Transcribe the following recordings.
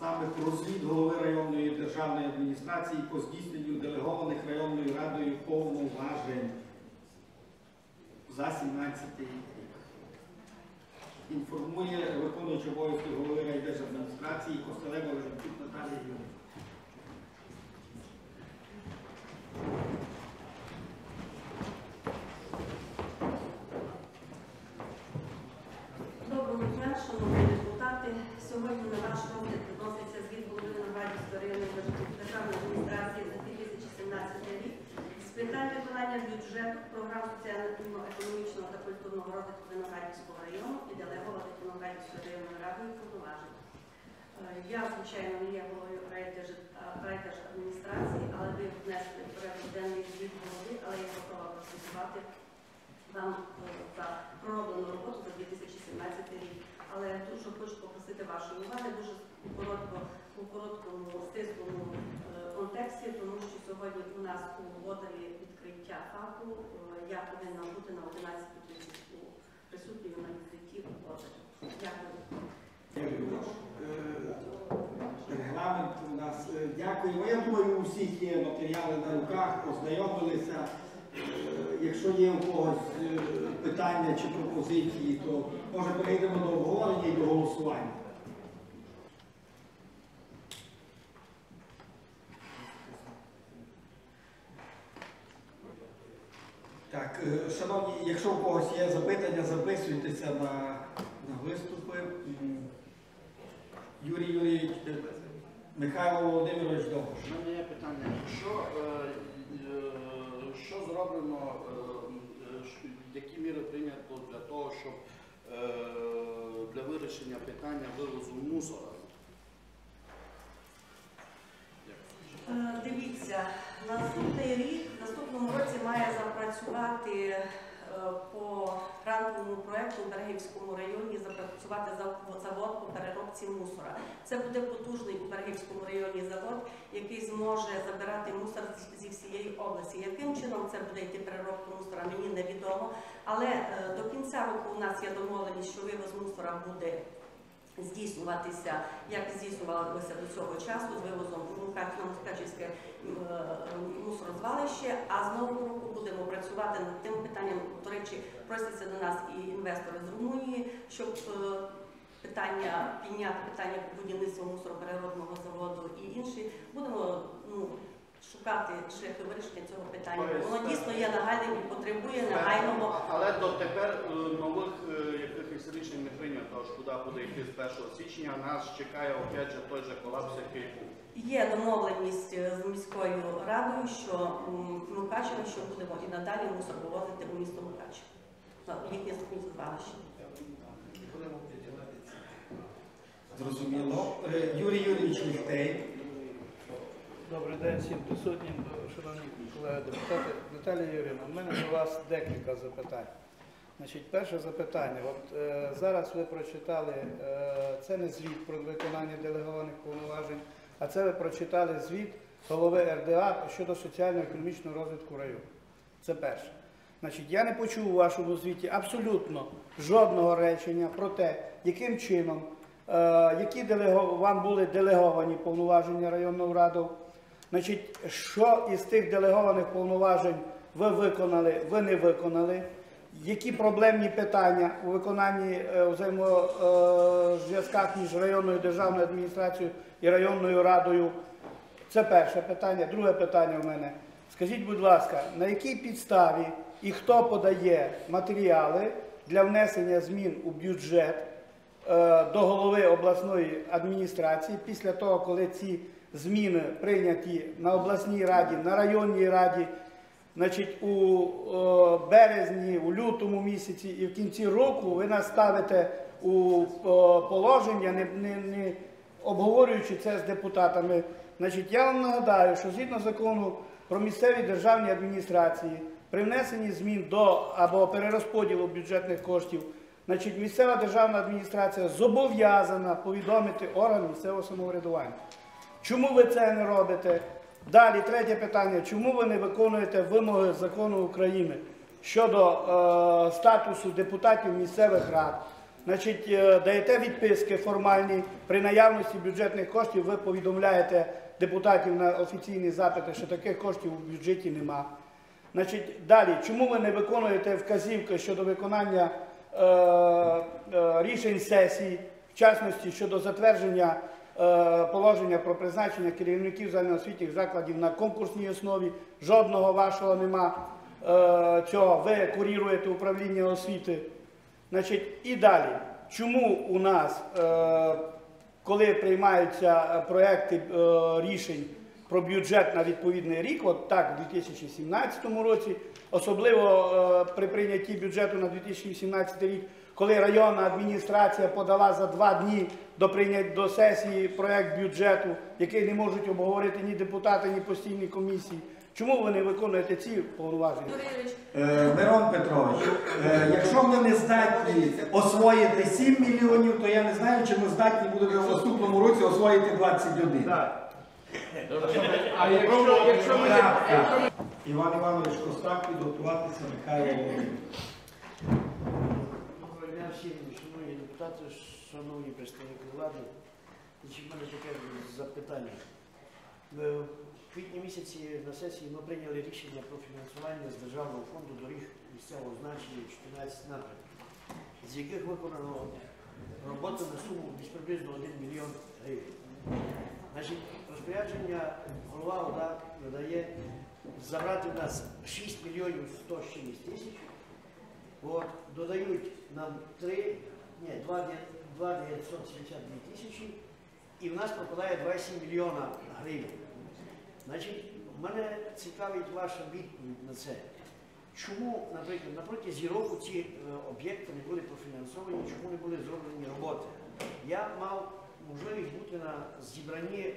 саме про звіт голови районної державної адміністрації по здійсненню делегованих районною радою повноважень за 17 рік. Інформує виконуючий обов'язки голови райдержадміністрації Костелева Лежанчук Наталія Юрійовна. Доброго дня, шановні депутати. Сьогодні на ваш розгляд відноситься звіт голови Нагадівської районної державної адміністрації за 2017 рік з виконання бюджету програм соціально-економічного та культурного розвитку Виноградівського району і делегованих Виноградівської районної радою повноважень. Е, Я, звичайно, не є головою райдержадміністрації, але ви внесли порядок денний звіт голови, але я готова працювати вам е, за пророблену роботу за 2017 рік. Але дуже хочу попросити вашої уваги дуже коротко, у короткому стислому е, контексті, тому що сьогодні у нас у Водові відкриття ФАПу. Е, Я повинна бути на 11.30 у присутньою на відкритті у Водові. Дякую. Е, Регламент у нас. Дякуємо. Я думаю, у всіх є матеріали на руках, ознайомилися. Якщо є у когось е, питання чи пропозиції, то може перейдемо до обговорення і до голосування. Так, е, шановні, якщо у когось є запитання, записуйтеся на, на виступи. Юрій Юрійович, Михайло Володимирович Довгош. У мене є питання. Що, е, е, що зроблено, е, е, які міри прийнято для того, щоб е, для вирішення питання вивозу мусора? Дивіться, наступний рік, в наступному році має запрацювати по грантовому проекту у Бергівському районі запрацювати зав- завод по переробці мусора. Це буде потужний у Бергівському районі завод, який зможе забирати мусор зі всієї області. Яким чином це буде йти переробка мусора, мені невідомо. Але е, до кінця року у нас є домовленість, що вивоз мусора буде здійснюватися, як здійснювалося до цього часу з вивозом на Мукачівське е, мусорозвалище. А з нового року будемо працювати над тим питанням. До речі, просяться до нас і інвестори з Румунії, щоб е, питання підняти питання будівництва мусоропереробного заводу і інші. Будемо ну, шукати шляхи вирішення цього питання. Воно дійсно є нагальним і потребує негайного. Але дотепер е, нових е, якихось рішень не прийнято, аж куди буде йти з 1 січня. Нас чекає опять же той же колапс, який був. Є домовленість з міською радою, що м, Мукачево, що будемо і надалі мусор вивозити у місто Мукачево. На Їхнє сміттєзвалище. Зрозуміло. Е, Юрій Юрійович Ліхтей. Добрий день всім присутнім, шановні колеги депутати. Наталія Юрійовна, в мене до вас декілька запитань. Значить, перше запитання. От е, зараз ви прочитали, е, це не звіт про виконання делегованих повноважень, а це ви прочитали звіт голови РДА щодо соціально-економічного розвитку району. Це перше. Значить, я не почув у вашому звіті абсолютно жодного речення про те, яким чином, е, які делего- вам були делеговані повноваження районного раду, Значить, що із тих делегованих повноважень ви виконали, ви не виконали? Які проблемні питання у виконанні е, взаємозв'язках між районною державною адміністрацією і районною радою? Це перше питання. Друге питання в мене. Скажіть, будь ласка, на якій підставі і хто подає матеріали для внесення змін у бюджет е, до голови обласної адміністрації після того, коли ці зміни прийняті на обласній раді, на районній раді, значить, у е, березні, у лютому місяці і в кінці року ви нас ставите у е, положення, не, обговорюючи це з депутатами. Значить, я вам нагадаю, що згідно закону про місцеві державні адміністрації, при внесенні змін до або перерозподілу бюджетних коштів, значить, місцева державна адміністрація зобов'язана повідомити орган місцевого самоврядування. Чому ви це не робите? Далі, третє питання. Чому ви не виконуєте вимоги закону України щодо е, статусу депутатів місцевих рад? Значить, е, даєте відписки формальні. При наявності бюджетних коштів ви повідомляєте депутатів на офіційні запити, що таких коштів у бюджеті нема. Значить, далі, чому ви не виконуєте вказівки щодо виконання е, е, рішень сесії, в частності щодо затвердження е, положення про призначення керівників загальноосвітніх закладів на конкурсній основі? Жодного вашого нема цього. Ви куріруєте управління освіти. Значить, і далі, чому у нас, коли приймаються е, проекти е, рішень про бюджет на відповідний рік, от так, у 2017 році, особливо е, при прийнятті бюджету на 2017 рік, коли районна адміністрація подала за два дні до до сесії проект бюджету, який не можуть обговорити ні депутати, ні постійні комісії. Чому ви не виконуєте ці повноваження? Е, Мирон Петрович, е, якщо ми не здатні освоїти 7 мільйонів, то я не знаю, чи ми здатні будемо в наступному році освоїти 21. Так. А якщо, якщо ми Іван Іванович Костак, підготуватися Михайло Володимирович. Доброго дня всім, шановні депутати, шановні представники влади. Мене таке запитання. В квітні місяці на сесії ми прийняли рішення про фінансування з Державного фонду доріг місцевого значення 14 напрямків, з яких виконано роботу на суму десь приблизно 1 мільйон гривень. Значить, розпорядження голова ОДА надає забрати в нас 6 мільйонів 100 з тисяч. От, додають нам 3, ні, 2, 2 972 тисячі, і в нас пропадає 27 мільйона гривень. Значить, мене цікавить ваша відповідь на це. Чому, наприклад, на протязі року ці е, об'єкти не були профінансовані, чому не були зроблені роботи? Я мав можливість бути на зібранні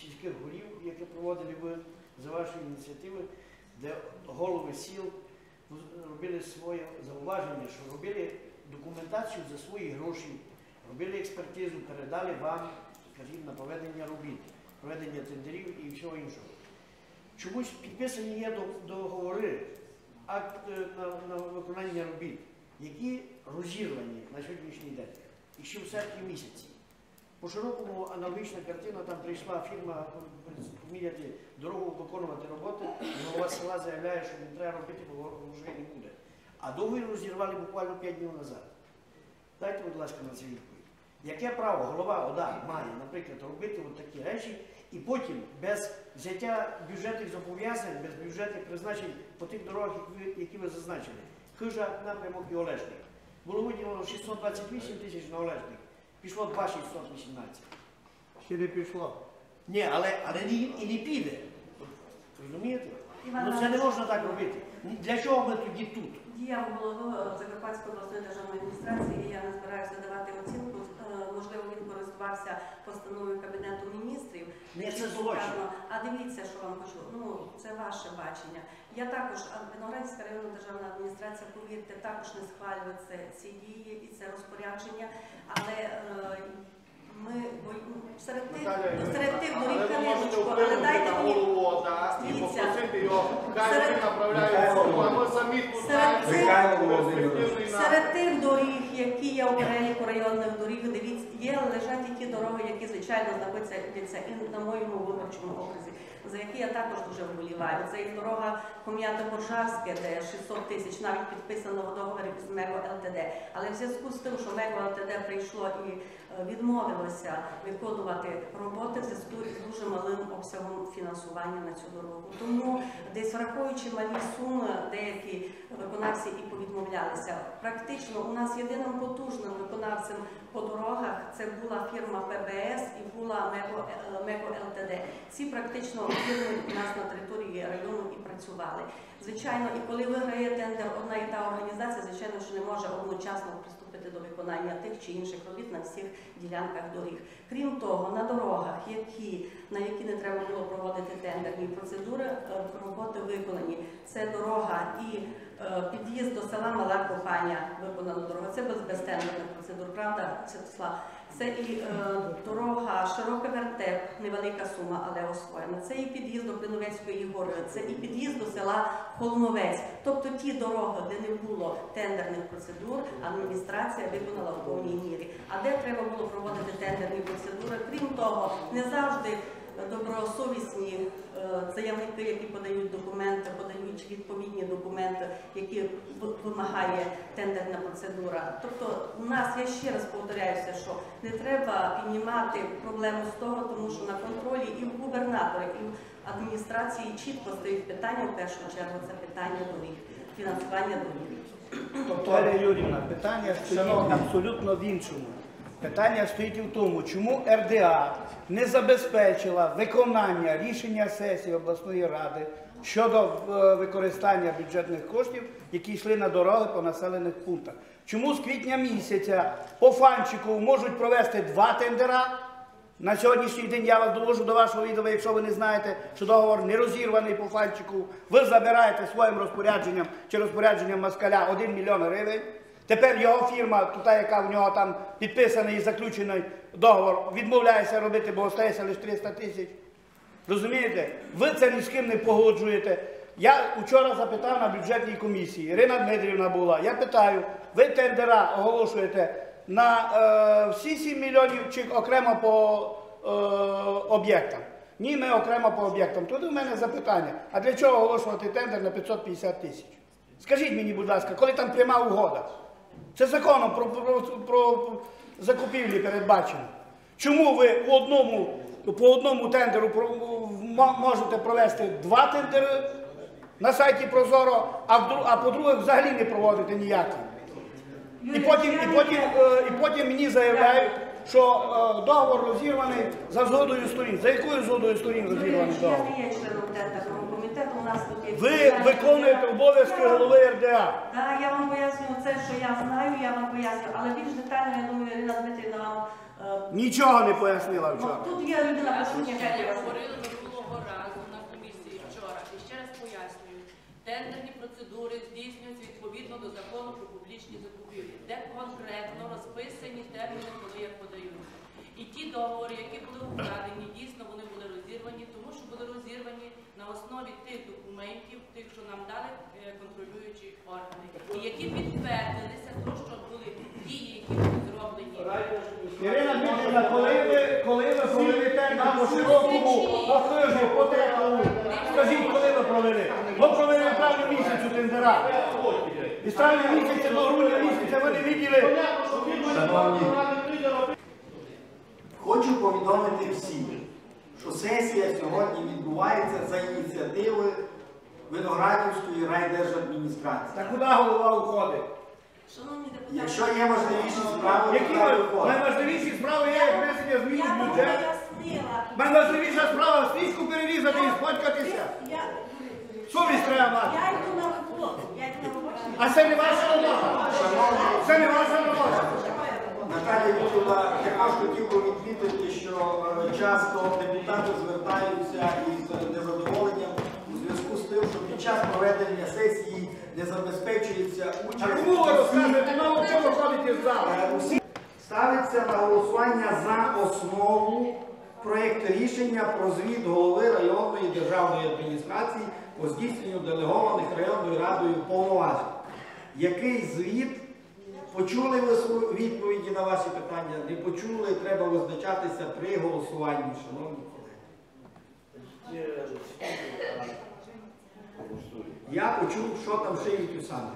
сільських голів, яке проводили ви за вашої ініціативи, де голови сіл робили своє зауваження, що робили документацію за свої гроші, робили експертизу, передали вам, скажімо, на проведення робіт, проведення тендерів і всього іншого. Чомусь підписані є договори, акт е, на, на виконання робіт, які розірвані на сьогоднішній день, і ще в серпні місяці. По широкому аналогічна картина, там прийшла фірма поміряти дорогу, виконувати роботи, і голова села заявляє, що не треба робити, бо грошей не буде. А договір розірвали буквально 5 днів назад. Дайте, будь ласка, на це відповідь. Яке право голова ОДА має, наприклад, робити от такі речі, і потім без взяття бюджетних зобов'язань, без бюджетних призначень по тих дорогах, які ви, які ви зазначили. Хижа напрямок і Олешник. Було виділено 628 тисяч на Олешник. Пішло 2,618. Ще не пішло. Ні, але, але і, і не піде. Розумієте? Ну це не можна так робити. Для чого ми тоді тут? діяв головою Закарпатської обласної державної адміністрації, і я не збираюся давати оцінку. Можливо, він користувався постановою Кабінету міністрів. Ні, це злочин. А дивіться, що вам кажу. Ну, це ваше бачення. Я також, а Виноградська районна державна адміністрація, повірте, також не схвалює це, ці дії і це розпорядження, але е, ми бо- ну, серед тих, серед тих доріг Але дайте мені і попросити його, хай Серед- він направляє ми самі тут знаємо, Серед тих доріг, які є у переліку районних доріг, дивіться, є лежать і ті дороги, які звичайно знаходяться і на моєму виборчому окрузі, за які я також дуже вболіваю. Це і дорога Ком'ята Боржавське, де 600 тисяч навіть підписано в договорі з МЕГО ЛТД. Але в зв'язку з тим, що МЕГО ЛТД прийшло і е, відмовилося виконувати роботи в зв'язку з дуже малим обсягом фінансування на цю дорогу. Тому десь враховуючи малі суми, деякі виконавці і повідмовлялися. Практично у нас єдиним потужним виконавцем по дорогах це була фірма ПБС і була МЕКО, е, ЛТД. Ці практично фірми у нас на території району і працювали. Звичайно, і коли виграє тендер одна і та організація, звичайно, що не може одночасно приступити до виконання тих чи інших робіт на всіх ділянках доріг. Крім того, на дорогах, які, на які не треба було проводити тендерні процедури, е, роботи виконані. Це дорога і під'їзд до села Мала Кохання, виконана дорога. Це без, без тендерних процедур, правда, Святослав? Це і е, дорога широкий вертеп, невелика сума, але освоєна. Це і під'їзд до Клиновецької гори, це і під'їзд до села Холмовець. Тобто ті дороги, де не було тендерних процедур, адміністрація виконала в повній мірі. А де треба було проводити тендерні процедури? Крім того, не завжди добросовісні е, заявники, які подають документи, подають відповідні документи, які вимагає тендерна процедура. Тобто, у нас я ще раз повторяюся, що не треба піднімати проблему з того, тому що на контролі і в губернатора, і в адміністрації чітко стоїть питання в першу чергу це питання доріг, фінансування доріг. Тобто, Юрівна, питання абсолютно в іншому. Питання стоїть в тому, чому РДА не забезпечила виконання рішення сесії обласної ради щодо е, використання бюджетних коштів, які йшли на дороги по населених пунктах. Чому з квітня місяця по Фанчику можуть провести два тендера? На сьогоднішній день я вас довожу до вашого відома, якщо ви не знаєте, що договор не розірваний по Фанчику, ви забираєте своїм розпорядженням чи розпорядженням москаля 1 мільйон гривень. Тепер його фірма, та, яка в нього там підписаний і заключений договор, відмовляється робити, бо остається лише 300 тисяч. Розумієте? Ви це ні з ким не погоджуєте. Я вчора запитав на бюджетній комісії, Ірина Дмитрівна була. Я питаю, ви тендера оголошуєте на е, всі 7 мільйонів чи окремо по е, об'єктам? Ні, ми окремо по об'єктам. Тут у мене запитання. А для чого оголошувати тендер на 550 тисяч? Скажіть мені, будь ласка, коли там пряма угода? Це законом про, про, про закупівлі передбачено. Чому ви по одному, по одному тендеру можете провести два тендери на сайті Прозоро, а, а по-друге взагалі не проводити ніякі? І потім, і, потім, е, і потім мені заявляють, що е, договор розірваний за згодою сторін. За якою згодою сторін розірваний Я договор? Нас тут. Ви виконуєте обов'язки голови РДА. Так, я вам поясню це, що я знаю, я вам поясню, але більш детально, я думаю, Ірина Дмитрівна вам... е, Нічого не пояснила ну, вчора. Тут є людина, присутня, яка Я пояснює. говорила минулого разу на комісії вчора і ще раз пояснюю. Тендерні процедури здійснюються відповідно до закону про публічні закупівлі, де конкретно розписані терміни, коли як подаються. І ті договори, які були укладені, дійсно вони були розірвані, тому що були розірвані на основі тих документів, тих, що нам дали е, контролюючі органи, і які підтвердилися, то що були дії, які були зроблені. Ірина Дмитрівна, коли ви, коли ви провели тендер по широкому, хижу, по теплу, скажіть, коли ви провели? Ви провели в травні місяцю тендера. І з травня місяця до грудня місяця ви не виділи. Шановні, хочу повідомити всім, що сесія сьогодні відбувається за ініціативи Виноградівської райдержадміністрації. Та куди голова уходить? Шановні депутати, Якщо є важливіші справи, Які то ви- виходить. найважливіші справи є, як внесення змін я в вам бюджет? пояснила. Найважливіша справа стрічку перерізати і спочкатися. Я, Совість треба мати. я йду на роботу, я йду на роботу. А це не ваша робота. Це не ваша робота. Наталія Вікторівна, також хотів би відмітити, що е, часто депутати звертаються із незадоволенням у зв'язку з тим, що під час проведення сесії не забезпечується участь. залу? Е, усі- Ставиться на голосування за основу проєкт рішення про звіт голови районної державної адміністрації по здійсненню делегованих районною радою повноважень. Який звіт? Почули ви відповіді на ваші питання? Не почули, треба визначатися при голосуванні, шановні колеги. Я почув, що там шиють у саме.